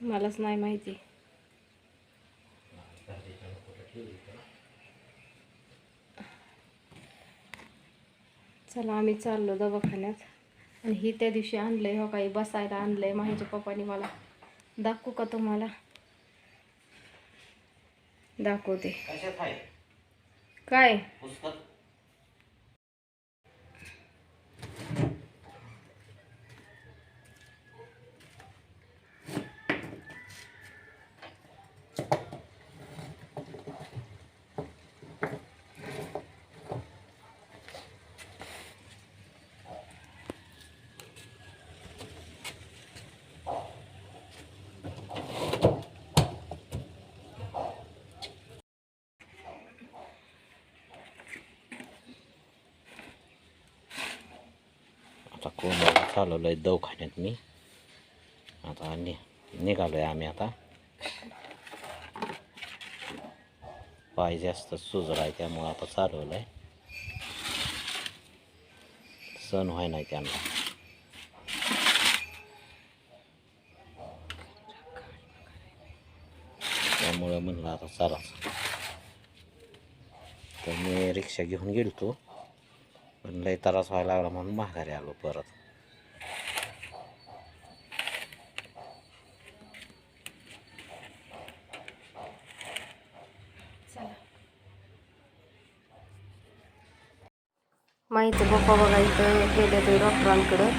मलाच नाही माहिती. चला आम्ही चाललो दवाखान्यात. आणि ही त्या दिवशी आणलंय हो काही बसायला आणलंय माझ्या पप्पानी मला. दाखवू का तुम्हाला? दाखवते. आहे? काय? पुस्तक आता कोणाला चालवलंय मी. आता नि निघालो आहे आम्ही आता. पाय जास्त सुजर आहे त्यामुळं आता चालवलं आहे सण व्हाय नाही त्यांना. त्यामुळं म्हणलं आता चला. तर मी रिक्षा घेऊन गेलो गेलतो. पण लय त्रास व्हायला लागला म्हणून माघारी आलो परत. माहिती पप्पा बघा इथं गेले ते डॉक्टरांकडं.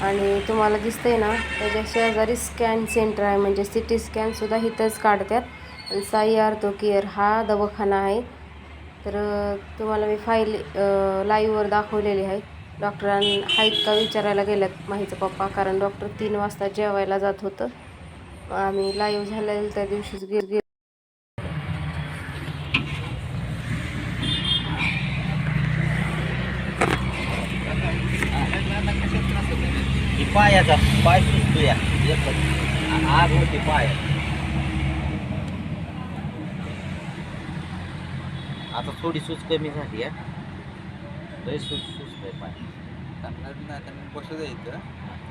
आणि तुम्हाला दिसतंय ना त्याच्या शेजारी स्कॅन सेंटर आहे म्हणजे सी टी स्कॅनसुद्धा इथंच काढतात. आणि साई आर्थो केअर हा दवाखाना आहे. तर तुम्हाला मी फाईल लाईव्हवर दाखवलेली आहे. डॉक्टरां आहेत का विचारायला गेल्यात माहीचं पप्पा कारण डॉक्टर तीन वाजता जेवायला जात होतं. आम्ही लाईव्ह झालेलं त्या दिवशीच गे गे पायाचा पाय सुचतो या आग होती पाय आता थोडी सूज कमी झाली आहे लय सूज सुचतोय पाय त्यांना नाही त्यांना बसू द्यायचं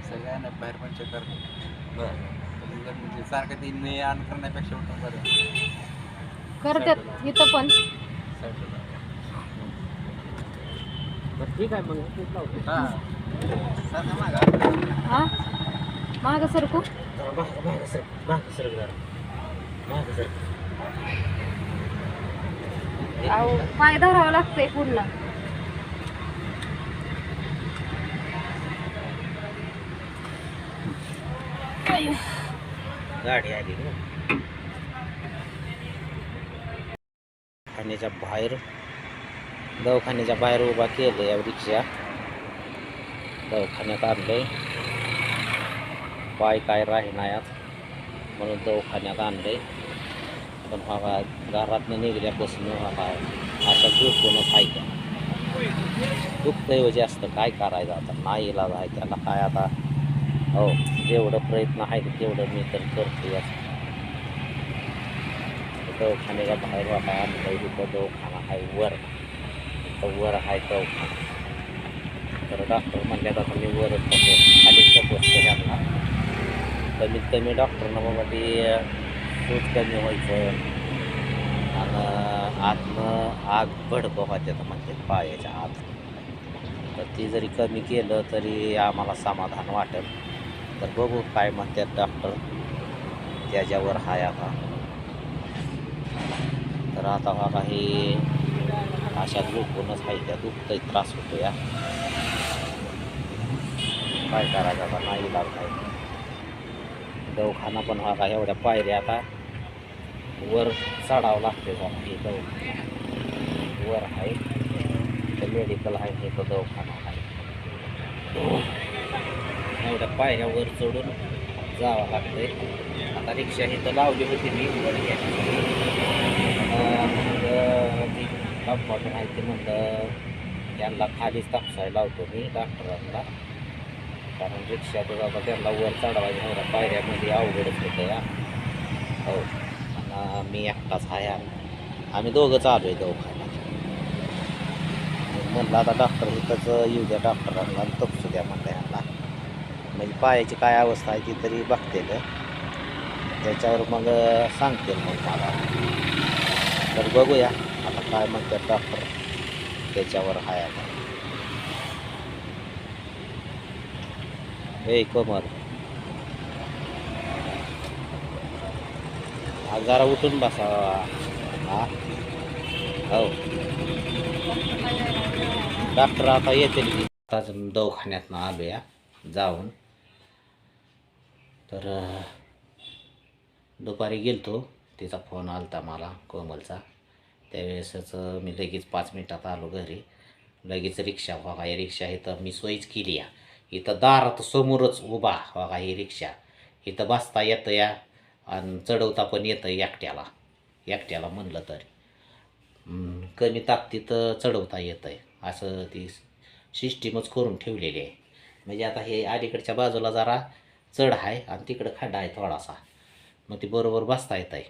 सगळ्यांना बाहेर पण चेक करतो बरं. म्हणजे सारखं ती ने आण करण्यापेक्षा उठून बरं. करतात इथं पण. बरं ठीक आहे मग हेच लावतो हां. मागा. हा? माग सरकू. जरा मागं मागं सर मागं सर जरा मागं सर अहो पाय धरावं लागतंय पूर्ण. गाडी आली ना. दवाखान्याच्या बाहेर दवाखान्याच्या बाहेर उभा केलं या रिक्षा. दवाखान्यात आणलंय. पाय काय राहीनायात म्हणून दवाखान्यात आणलंय. पण बाबा घरातनं निघल्यापासून बाबा अशा झोपूनच आहे त्या दुखतंय जास्त काय करायचं आता? नाही इलाज आहे त्याला काय आता? हो जेवढं प्रयत्न आहे तेवढं मी तर करतो याच दवाखान्याच्या बाहेर बाबा आणलं इथं दवाखाना आहे वर. तर वर आहे दवाखाना. तर डॉक्टर म्हणल्यात आता मी वरच टाकतो खाली सपोज त्यांना कमीत कमी डॉक्टरनं बाबा ती सूज कमी व्हायचं. आणि आतनं आग भडकं होत्या तर म्हणजे पायाच्या आत. तर ती जरी कमी केलं तरी आम्हाला समाधान वाटेल. तर बघू काय म्हणतात डॉक्टर त्याच्यावर हाय आता. तर आता हा काही अशा झोपूनच आहे त्या दुखतही त्रास होतो या काय करायचं आता? नाही इलाज नाही दवाखाना पण हा का एवढ्या पायऱ्या आता. वर चढावं लागते जरा. हे दवाखाना वर आहे. तर मेडिकल आहे हे तर दवाखाना आहे. एवढ्या पायऱ्या वर चढून जावं लागतंय. आता रिक्षा तर लावली होती मी वर घेण्यासाठी मग आहे ते म्हणलं यांना खालीच तापसायला लावतो मी डॉक्टरांना कारण रिक्षात आता त्यांना वर चढवायचं एवढ्या पायऱ्यामध्ये अवघडच होतं या हो. मी एकटाच आहे आम्ही दोघं चालू आहे दवाखान्यात. म्हणलं आता डॉक्टर इथंच येऊ द्या डॉक्टरांना तपसू द्या म्हणलं यांना म्हणजे पायाची काय अवस्था आहे ती तरी बघते त्याच्यावर मग सांगतील मग मला. तर बघूया आता काय म्हणतात डॉक्टर त्याच्यावर हाय आता. ए कमर जरा उठून बसा हा. हो. डॉक्टर आता येतील आताच दवाखान्यातनं आलो या जाऊन. तर दुपारी गेलतो. तिचा फोन आलता मला कोमलचा. त्यावेळेसच मी लगेच पाच मिनटात आलो घरी. लगेच रिक्षा बघा ही रिक्षा इथं मी सोयीच केली या इथं दारात समोरच उभा बघा ही रिक्षा. इथं बसता येतं या. आणि चढवता पण येतं एकट्याला. एकट्याला म्हणलं तरी. कमी ताकदीत चढवता येतं आहे असं ती सिस्टीमच करून ठेवलेली आहे. म्हणजे आता हे अलीकडच्या बाजूला जरा चढ आहे आणि तिकडं खड्डा आहे थोडासा. मग ती बरोबर बसता येत आहे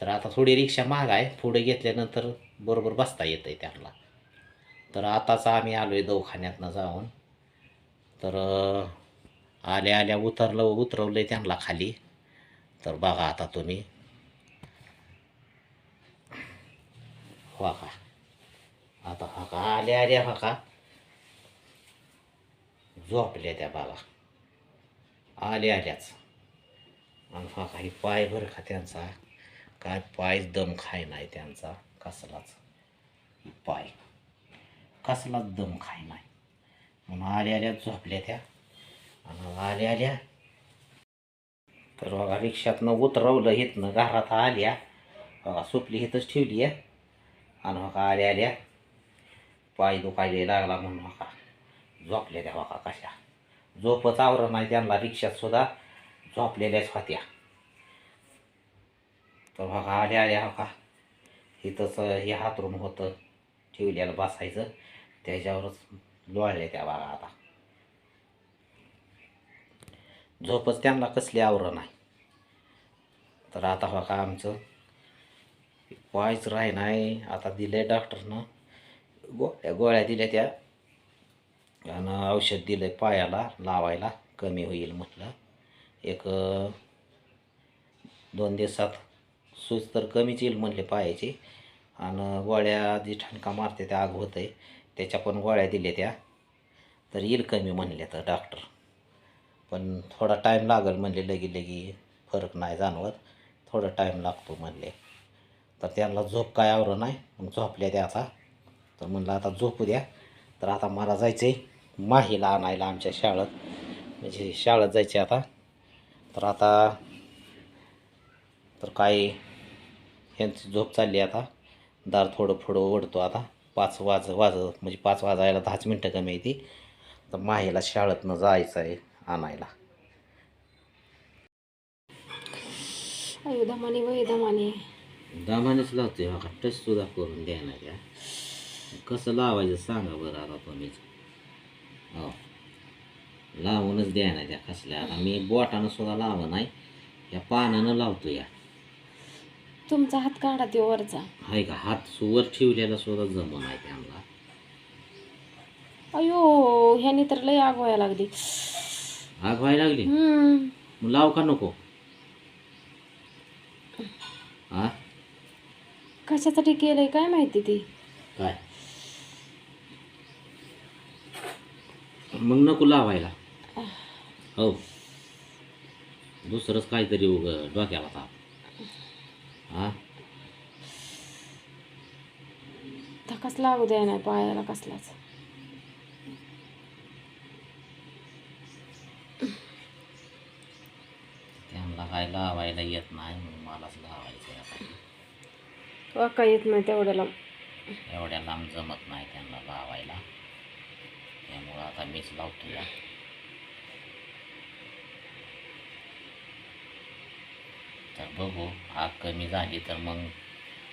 तर आता थोडी रिक्षा महाग आहे. पुढे घेतल्यानंतर बरोबर बसता येतं आहे त्यांना. तर आताच आम्ही आलो आहे दवाखान्यातनं जाऊन. तर आल्या आल्या उतरलं उतरवलं आहे त्यांना खाली. तर बघा आता तुम्ही. हो का? आता हका आल्या आल्या हा झोपल्या त्या बाबा. आल्या आल्याच. आणि हा काही पाय भर का त्यांचा? काय पाय दम खाय नाही त्यांचा? कसलाच पाय. कसलाच दम खाय नाही. म्हणून आल्या आल्या झोपल्या त्या. आणि आल्या आल्या. तर बघा रिक्षातनं उतरवलं इथनं घरात आल्या. बघा सुपली इथंच ठेवली आहे. आणि बघा आल्या आल्या. पाय दुखायला लागला म्हणून बघा झोपल्या त्या बघा कशा. झोपच आवरण नाही त्यांना रिक्षात सुद्धा. झोपलेल्याच होत्या. तर बघा आल्या आल्या बघा इथंच हे हातरून होतं. ठेवलेलं बसायचं. त्याच्यावरच लोळल्या त्या बघा आता. झोपच त्यांना कसली आवरण आहे. तर आता बघा आमचं. पायच राही नाही आता दिले डॉक्टरनं. गोळ्या गोळ्या दिल्या त्या. आणि औषध दिलं पायाला लावायला. कमी होईल म्हटलं. एक दोन दिवसात सूज तर कमीच येईल म्हणले पायाची. आणि गोळ्या जी ठणका मारते त्या आग होत आहे त्याच्या पण गोळ्या दिल्या त्या. तर येईल कमी म्हणले तर डॉक्टर. पण थोडा टाईम लागेल म्हणले लगी लगी फरक नाही जाणवत. थोडा टाईम लागतो म्हणले. तर त्यांना झोप काय आवरं नाही. मग झोपल्या त्या आता. तर म्हणलं आता झोपू द्या. तर आता मला जायचं आहे माहीला आणायला आमच्या शाळेत. म्हणजे शाळेत जायचे आता. तर आता तर काय ह्यांची झोप चालली आता. दार थोडं थोडं ओढतो आता. पाच वाज वाज म्हणजे पाच वाजायला दहाच मिनटं कमी येते तर माहीला शाळेतनं जायचं आहे आणायला. अयो दमाने वय दमाने दामानेच लावते बघा टच सुद्धा करून द्या ना त्या कसं लावायचं सांगा बरं आता तुम्हीच हो. लावूनच द्या ना त्या कसल्या. आता मी बोटानं सुद्धा लावा नाही या पानानं लावतो या. तुमचा हात काढा ते वरचा. हाय का? हात सुवर ठेवलेला सुद्धा जमून आहे त्यांना. अयो ह्यानी तर लय आग व्हायला लागली. आग व्हायला लागली. मग लाव का नको? हा? कशासाठी केलंय? काय माहिती ती? काय? मग नको लावायला. हो. दुसरंच काहीतरी उग डोक्याला ताप. हा? धकाच लागू द्या नाही पायाला कसलाच त्यांना काय लावायला येत नाही म्हणून मलाच लावायचं आहे आता. वाका येत नाही तेवढ्याला एवढ्या लांब जमत नाही त्यांना लावायला त्यामुळं आता मीच लावतो या तर बघू आग कमी झाली तर मग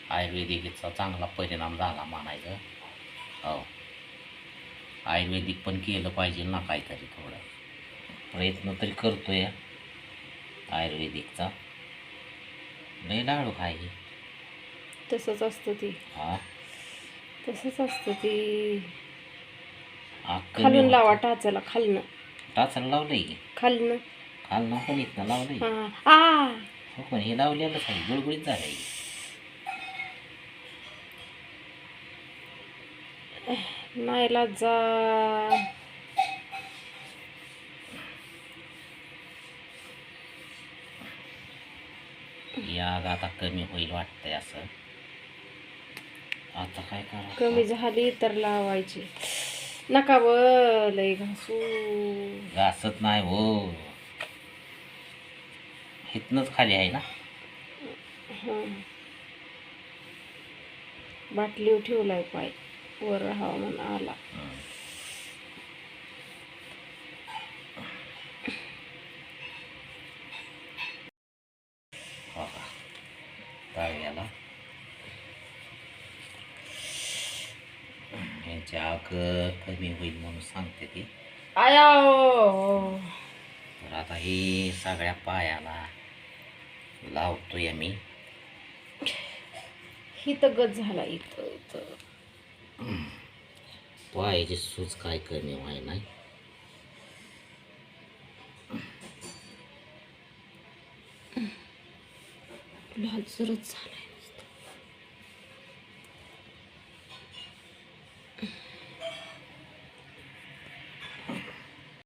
आयुर्वेदिकचा चांगला परिणाम झाला म्हणायचं. हो. आयुर्वेदिक पण केलं पाहिजे ना काहीतरी थोडं. प्रयत्न तरी करतोय. आयुर्वेदिकचा. लय लाडू खायची तसंच असतं ती. हा? तसंच असतं ती. आग कमी खालून होते. लावा टाचाला खालनं. टाचाला लावलंय की? खालनं. काल पण इथनं लावलंय. हा आ! हो पण हे लावलेलंच आहे गुळगुळीत झालंय. नाहीला याग आता कमी होईल वाटतंय असं आता काय करा? कमी झाली तर लावायची. नका लय घासू. घासत नाही हो. इथनच खाली आहे ना? हं. बाटलीवर ठेवलाय पाय. वर राहावा म्हणून आला यांची आग कमी होईल म्हणून सांगते ती. आया तर आता हे सगळ्या पायाला लावतोय मी ही तर गत झाला इथं इथं. पायाची सूज काय कमी व्हाय नाही. लाल सुरत झालाय.